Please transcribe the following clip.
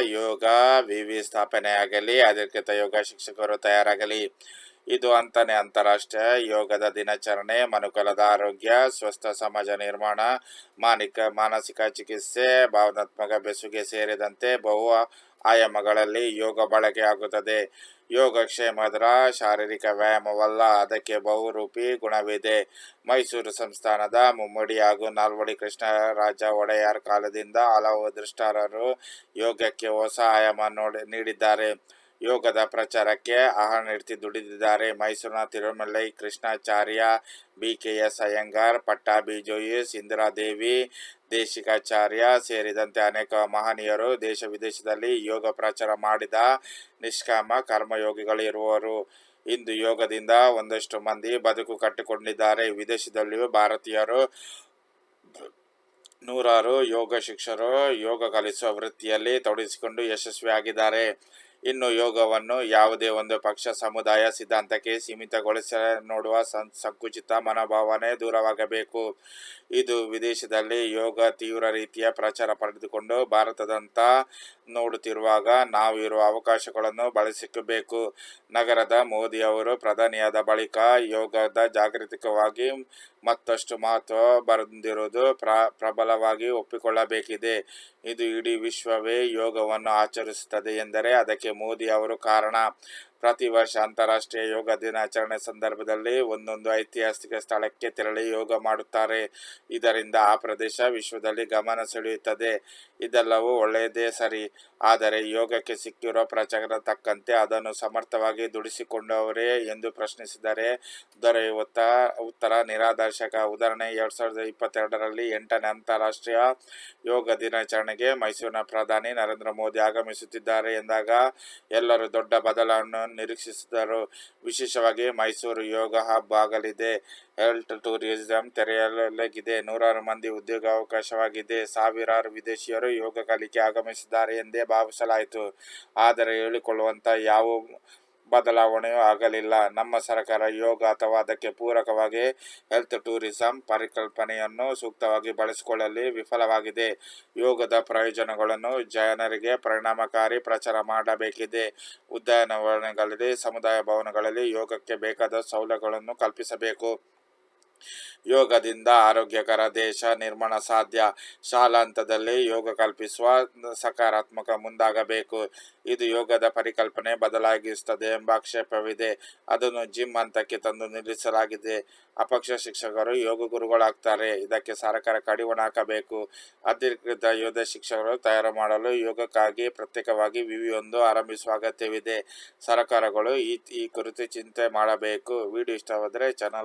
ಯೋಗ ವಿವಿ ಸ್ಥಾಪನೆಯಾಗಲಿ ಅಧಿಕೃತ ಯೋಗ ಶಿಕ್ಷಕರು ತಯಾರಾಗಲಿ. ಇದು ಅಂತಾನೆ ಅಂತಾರಾಷ್ಟ್ರೀಯ ಯೋಗದ ದಿನಾಚರಣೆ. ಮನುಕುಲದ ಆರೋಗ್ಯ, ಸ್ವಸ್ಥ ಸಮಾಜ ನಿರ್ಮಾಣ, ಮಾನಿಕ, ಮಾನಸಿಕ ಚಿಕಿತ್ಸೆ, ಭಾವನಾತ್ಮಕ ಬೆಸುಗೆ ಸೇರಿದಂತೆ ಬಹು ಆಯಾಮಗಳಲ್ಲಿ ಯೋಗ ಬಳಕೆಯಾಗುತ್ತದೆ ಯೋಗಕ್ಷೇಮದ ಶಾರೀರಿಕ ವ್ಯಾಯಾಮವಲ್ಲ, ಅದಕ್ಕೆ ಬಹುರೂಪಿ ಗುಣವಿದೆ. ಮೈಸೂರು ಸಂಸ್ಥಾನದ ಮುಮ್ಮಡಿ ಹಾಗೂ ನಾಲ್ವಡಿ ಕೃಷ್ಣರಾಜ ಒಡೆಯರ್ ಕಾಲದಿಂದ ಹಲವು ದೃಷ್ಟಾರರು ಯೋಗಕ್ಕೆ ಹೊಸ ಆಯಾಮ ನೋಡಿ, ನೀಡಿದ್ದಾರೆ. ಯೋಗದ ಪ್ರಚಾರಕ್ಕೆ ಅಹರ್ನಿರ್ತಿ ದುಡಿದಿದ್ದಾರೆ. ಮೈಸೂರಿನ Tirumalai, Krishnacharya B K S Iyengar Pattabhi Jois Indira Devi Desikacharya ಸೇರಿದಂತೆ ಅನೇಕ ಮಹನೀಯರು ದೇಶ ವಿದೇಶದಲ್ಲಿ ಯೋಗ ಪ್ರಚಾರ ಮಾಡಿದ ನಿಷ್ಕಾಮ ಕರ್ಮಯೋಗಿಗಳು ಇರುವರು. ಇಂದು ಯೋಗದಿಂದ ಒಂದಷ್ಟು ಮಂದಿ ಬದುಕು ಕಟ್ಟಿಕೊಂಡಿದ್ದಾರೆ. ವಿದೇಶದಲ್ಲಿಯೂ ಭಾರತೀಯರು ನೂರಾರು ಯೋಗ ಶಿಕ್ಷರು ಯೋಗ ಕಲಿಸುವ ವೃತ್ತಿಯಲ್ಲಿ ತೊಡಗಿಸಿಕೊಂಡು ಯಶಸ್ವಿಯಾಗಿದ್ದಾರೆ. ಇನ್ನು ಯೋಗವನ್ನು ಯಾವುದೇ ಒಂದು ಪಕ್ಷ, ಸಮುದಾಯ, ಸಿದ್ಧಾಂತಕ್ಕೆ ಸೀಮಿತಗೊಳಿಸ ನೋಡುವ ಸಂ, ಸಂಕುಚಿತ ಮನೋಭಾವನೆ ದೂರವಾಗಬೇಕು. ಇದು ವಿದೇಶದಲ್ಲಿ ಯೋಗ ತೀವ್ರ ರೀತಿಯ ಪ್ರಚಾರ ಪಡೆದುಕೊಂಡು ಭಾರತದಂತ ನೋಡುತ್ತಿರುವಾಗ ನಾವು ಇರುವ ಅವಕಾಶಗಳನ್ನು ಬಳಸಿಕಬೇಕು. ನಗರದ ಮೋದಿ ಅವರು ಪ್ರಧಾನಿಯಾದ ಬಳಿಕ ಯೋಗದ ಜಾಗೃತಿಕವಾಗಿ ಮತ್ತಷ್ಟು ಮಹತ್ವ ಬಂದಿರುವುದು ಪ್ರ, ಪ್ರಬಲವಾಗಿ ಒಪ್ಪಿಕೊಳ್ಳಬೇಕಿದೆ. ಇದು ಇಡೀ ವಿಶ್ವವೇ ಯೋಗವನ್ನು ಆಚರಿಸುತ್ತದೆ ಎಂದರೆ ಅದಕ್ಕೆ ಮೋದಿ ಅವರು ಕಾರಣ. ಪ್ರತಿ ವರ್ಷ ಅಂತಾರಾಷ್ಟ್ರೀಯ ಯೋಗ ದಿನಾಚರಣೆ ಸಂದರ್ಭದಲ್ಲಿ ಒಂದೊಂದು ಐತಿಹಾಸಿಕ ಸ್ಥಳಕ್ಕೆ ತೆರಳಿ ಯೋಗ ಮಾಡುತ್ತಾರೆ. ಇದರಿಂದ ಆ ಪ್ರದೇಶ ವಿಶ್ವದಲ್ಲಿ ಗಮನ ಸೆಳೆಯುತ್ತದೆ. ಇದೆಲ್ಲವೂ ಒಳ್ಳೆಯದೇ ಸರಿ. ಆದರೆ ಯೋಗಕ್ಕೆ ಸಿಕ್ಕಿರುವ ಪ್ರಚಾರ ತಕ್ಕಂತೆ ಅದನ್ನು ಸಮರ್ಥವಾಗಿ ದುಡಿಸಿಕೊಂಡವರೇ ಎಂದು ಪ್ರಶ್ನಿಸಿದರೆ ದೊರೆಯುವ ಉತ್ತರ ನಿರಾದರ್ಶಕ ಉದಾಹರಣೆ ಎರಡ್ ಸಾವಿರದ ಇಪ್ಪತ್ತೆರಡರಲ್ಲಿ ಎಂಟನೇ ಅಂತಾರಾಷ್ಟ್ರೀಯ ಯೋಗ ದಿನಾಚರಣೆಗೆ ಮೈಸೂರಿನ ಪ್ರಧಾನಿ ನರೇಂದ್ರ ಮೋದಿ ಆಗಮಿಸುತ್ತಿದ್ದಾರೆ ಎಂದಾಗ ಎಲ್ಲರೂ ದೊಡ್ಡ ಬದಲಾವಣೆ ನಿರೀಕ್ಷಿಸಿದರು ವಿಶೇಷವಾಗಿ ಮೈಸೂರು ಯೋಗ ಹಬ್ ಆಗಲಿದೆ. ಹೆಲ್ತ್ ಟೂರಿಸಂ ತೆರೆಯಲಾಗಿದೆ. ನೂರಾರು ಮಂದಿ ಉದ್ಯೋಗಾವಕಾಶವಾಗಿದೆ. ಸಾವಿರಾರು ವಿದೇಶಿಯರು ಯೋಗ ಕಲಿಕೆ ಆಗಮಿಸಿದ್ದಾರೆ ಎಂದೇ ಭಾವಿಸಲಾಯಿತು. ಆದರೆ ಹೇಳಿಕೊಳ್ಳುವಂತ ಯಾವ ಬದಲಾವಣೆಯೂ ಆಗಲಿಲ್ಲ. ನಮ್ಮ ಸರ್ಕಾರ ಯೋಗ ಅಥವಾ ಅದಕ್ಕೆ ಪೂರಕವಾಗಿ ಹೆಲ್ತ್ ಟೂರಿಸಂ ಪರಿಕಲ್ಪನೆಯನ್ನು ಸೂಕ್ತವಾಗಿ ಬಳಸಿಕೊಳ್ಳಲು, ವಿಫಲವಾಗಿದೆ. ಯೋಗದ ಪ್ರಯೋಜನಗಳನ್ನು ಜನರಿಗೆ ಪರಿಣಾಮಕಾರಿ ಪ್ರಚಾರ ಮಾಡಬೇಕಿದೆ. ಉದ್ಯಾನವನಗಳಲ್ಲಿ, ಸಮುದಾಯ ಭವನಗಳಲ್ಲಿ ಯೋಗಕ್ಕೆ ಬೇಕಾದ ಸೌಲಭ್ಯಗಳನ್ನು ಕಲ್ಪಿಸಬೇಕು. ಯೋಗದಿಂದ ಆರೋಗ್ಯಕರ ದೇಶ ನಿರ್ಮಾಣ ಸಾಧ್ಯ. ಶಾಲಾ ಹಂತದಲ್ಲಿ ಯೋಗ ಕಲ್ಪಿಸುವ ಸಕಾರಾತ್ಮಕ ಮುಂದಾಗಬೇಕು. ಇದು ಯೋಗದ ಪರಿಕಲ್ಪನೆ ಬದಲಾಗಿಸುತ್ತದೆ ಎಂಬ ಆಕ್ಷೇಪವಿದೆ. ಅದನ್ನು ಜಿಮ್ ಹಂತಕ್ಕೆ ತಂದು ನಿಲ್ಲಿಸಲಾಗಿದೆ. ಅಪಕ್ಷ ಶಿಕ್ಷಕರು ಯೋಗ ಗುರುಗಳಾಗ್ತಾರೆ. ಇದಕ್ಕೆ ಸರ್ಕಾರ ಕಡಿವಾಣ ಹಾಕಬೇಕು. ಅಧಿಕೃತ ಯೋಗ ಶಿಕ್ಷಕರು ತಯಾರು ಮಾಡಲು ಯೋಗಕ್ಕಾಗಿ ಪ್ರತ್ಯೇಕವಾಗಿ ವಿವಿಯೊಂದು ಆರಂಭಿಸುವ ಅಗತ್ಯವಿದೆ. ಸರ್ಕಾರಗಳು ಈ ಈ ಕುರಿತು ಚಿಂತೆ ಮಾಡಬೇಕು. ವಿಡಿಯೋ ಇಷ್ಟವಾದರೆ ಚಾನಲ್